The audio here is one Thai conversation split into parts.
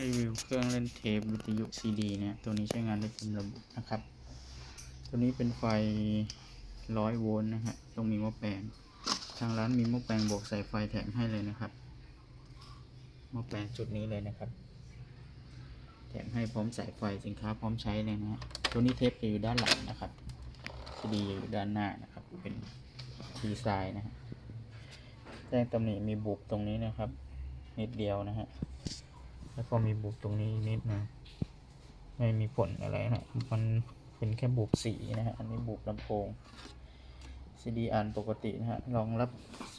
รีวิวเครื่องเล่นเทปวิทยุซีดีเนี่ยตัวนี้ใช้งานได้เต็มระบบนะครับ ตัวนี้เป็นไฟร้อยโวลต์นะฮะต้องมีหม้อแปลง ทางร้านมีหม้อแปลงบวกสายไฟแถมให้เลยนะครับหม้อแปลงจุดนี้เลยนะครับ แถมให้พร้อมสายไฟสินค้าพร้อมใช้เลยนะฮะตัวนี้เทปจะอยู่ด้านหลังนะครับซีดีอยู่ด้านหน้านะครับ เป็นดีไซน์นะฮะแจ้งตำหนิมีบุบตรงนี้นะครับนิดเดียวนะฮะ แล้วก็มีบุบตรงนี้นิดนึงไม่มีผลอะไรนะมันเป็นแค่บุบสีนะฮะ อันนี้บุบลำโพง CD อ่านปกตินะฮะ รองรับ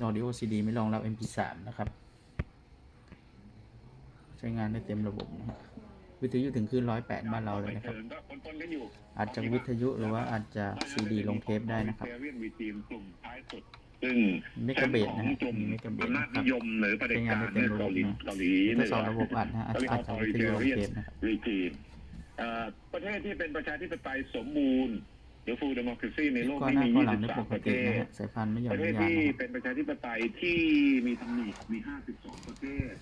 Audio CD ไม่รองรับ MP3 นะครับ ใช้งานได้เต็มระบบนะฮะ วิทยุถึงขึ้น108 บ้านเราเลยนะครับ อาจจะวิทยุหรือว่าอาจจะ CD ลงเทปได้นะครับ ซเว่นวีทีมกลุ่มท้ายสุดซึ่งเมกะเบสนะฮะกลุ่มมีเมกะเบสอำนาจนะครับนิยมหรือประเด็จการในเกาหลีเกาหลีทดสอบระบบอัดนะฮะอาจจะอาจจะวิทยุลงเทปนะครับวีทีมประเทศที่เป็นประชาธิปไตยสมบูรณ์หรือ full democracy ในโลกก็นี้หน้ามีก็หลังได้ป23กประเทตินะศฮะสายพันธุ์ไม่หย่อปนระเทไม่ศยานที่นะครับเป็นประชาธิปไตยที่มีตำหนิมี 52 ประเทศ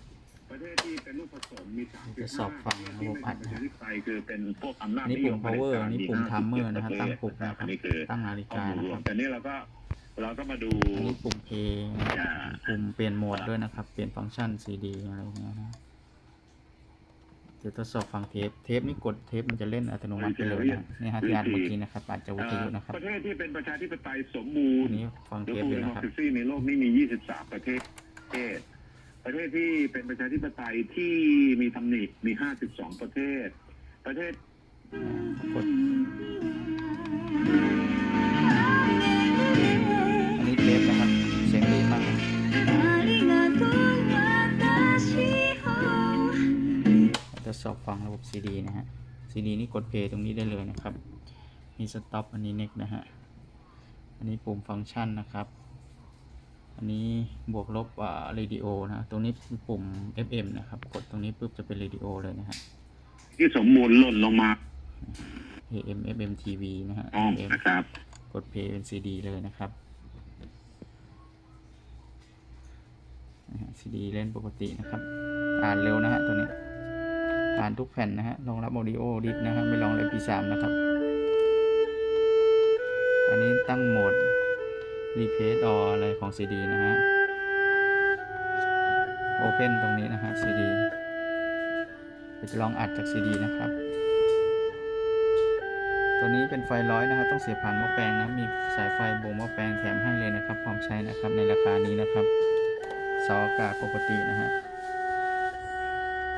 ประเทศที่เป็นลูกผสมมีจะสอบฟังระบบอัดประนะชาฮะธิปไตยคือเป็นพวกอำนาจอันนี้นิยปุ่มม power อันนี้ปุ่ม timer นะฮะมีตั้งปลุก50นะครับอันนี้คือตั้งนาฬิข้อกามูลนะรควรัมบแต่นี่เราก็ เราก็มาดูอันนี้ปุ่ม play นะครับปุ่มเปลี่ยนโหมดด้วยนะครับ เปลี่ยนฟังก์ชัน CD อะไรอย่างเงี้ยนะเดี๋ยวทดสอบฟังเทป เทปนี่กดเทปมันจะเล่นอัตโนมัติไปเลยนะนี่ฮะที่อ่านเมื่อกี้นะครับอาจจะวิทยุนะครับ ประเทศที่เป็นประชาธิปไตยสมบูรอันณ์นี้ฟังหรืเทอปฟูอยู่เดโมนะครับครซีในโลกนี้มี 23 ประเทศประเทศ ประเทศที่เป็นประชาธิปไตยที่มีตำหนิมี 52 ประเทศ ประเทศกด ดสอบฟังระบบ CD นะฮะ CD นี่กดเพลย์ตรงนี้ได้เลยนะครับ มีสต็อปอันนี้เน็กนะฮะ อันนี้ปุ่มฟังก์ชันนะครับ อันนี้บวกลบอ่าเรดิโอนะ ตรงนี้เป็นปุ่ม FM นะครับ กดตรงนี้ปุ๊บจะเป็นเรดิโอเลยนะฮะ ที่สมบูรณ์หล่นลงมา AM FM TV นะฮะอ้อม AM นะครับ กดเพลย์เป็น CD เลยนะครับนะฮะ CD เล่นปกตินะครับ อ่านเร็วนะฮะตัวนี้ อ่านทุกแผ่นนะฮะรองรับ audio disc นะฮะไม่รองรับ MP3 นะครับ อันนี้ตั้งโหมด replace or อะไรของ CD นะฮะ Open ตรงนี้นะฮะ CD เดี๋ยวจะลองอัดจาก CD นะครับ ตัวนี้เป็นไฟร้อยนะครับต้องเสียบผ่านหม้อแปลงนะ มีสายไฟโบงหม้อแปลงแถมให้เลยนะครับ พร้อมใช้นะครับในราคานี้นะครับเสาอากาศปกตินะฮะ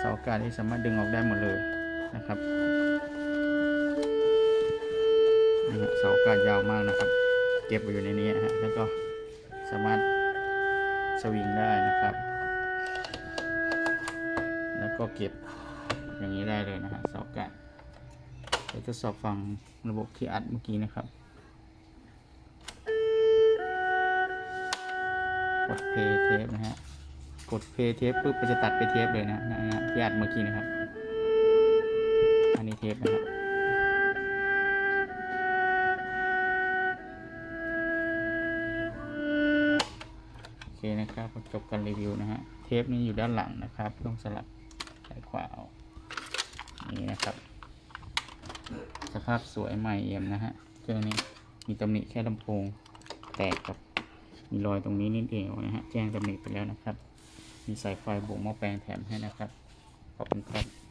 สาอากาศที่สามารถดึงออกได้หมดเลยนะครับนี่ฮะเสาอากาศยาวมากนะครับ เก็บอยู่ในนี้ฮะแล้วก็สามารถสวิงได้นะครับ แล้วก็เก็บอย่างนี้ได้เลยนะฮะเสาอากาศเดี๋ยวทดสอบฟังระบบที่อัดเมื่อกี้นะครับกดเพย์เทปนะฮะ กดเพย์เทปปุ๊บมันจะตัดไปเทปเลยนะนะฮะที่อัดเมื่อกี้นะครับ อันนี้เทปนะครับโอเคนะครับจบการรีวิวนะฮะเทปนี้อยู่ด้านหลังนะครับ ต้องสลับซ้ายขวาเอานี่นะครับ สภาพสวยใหม่เอี่ยมนะฮะเครื่องนี้มีตำหนิแค่ลำโพงแตกกับมีรอยตรงนี้นิดเดียวนะฮะ แจ้งตำหนิไปแล้วนะครับ มีสายไฟบวกหม้อแปลงแถมให้นะครับ ขอบคุณครับ